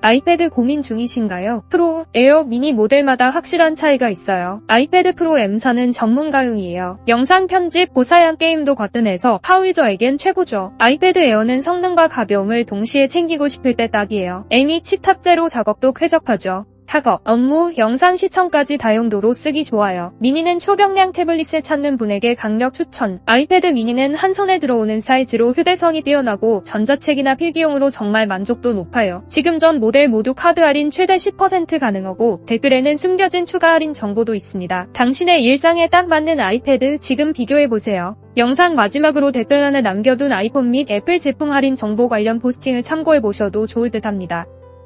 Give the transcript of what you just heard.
아이패드 고민 중이신가요? 프로, 에어, 미니 모델마다 확실한 차이가 있어요. 아이패드 프로 M사는 전문가용이에요. 영상 편집, 고사양 게임도 거뜬해서 파위저에겐 최고죠. 아이패드 에어는 성능과 가벼움을 동시에 챙기고 싶을 때 딱이에요. M이 칩 탑재로 작업도 쾌적하죠. 학업, 업무, 영상 시청까지 다용도로 쓰기 좋아요. 미니는 초경량 태블릿을 찾는 분에게 강력 추천. 아이패드 미니는 한 손에 들어오는 사이즈로 휴대성이 뛰어나고 전자책이나 필기용으로 정말 만족도 높아요. 지금 전 모델 모두 카드 할인 최대 10% 가능하고 댓글에는 숨겨진 추가 할인 정보도 있습니다. 당신의 일상에 딱 맞는 아이패드 지금 비교해보세요. 영상 마지막으로 댓글란에 남겨둔 아이폰 및 애플 제품 할인 정보 관련 포스팅을 참고해보셔도 좋을 듯 합니다.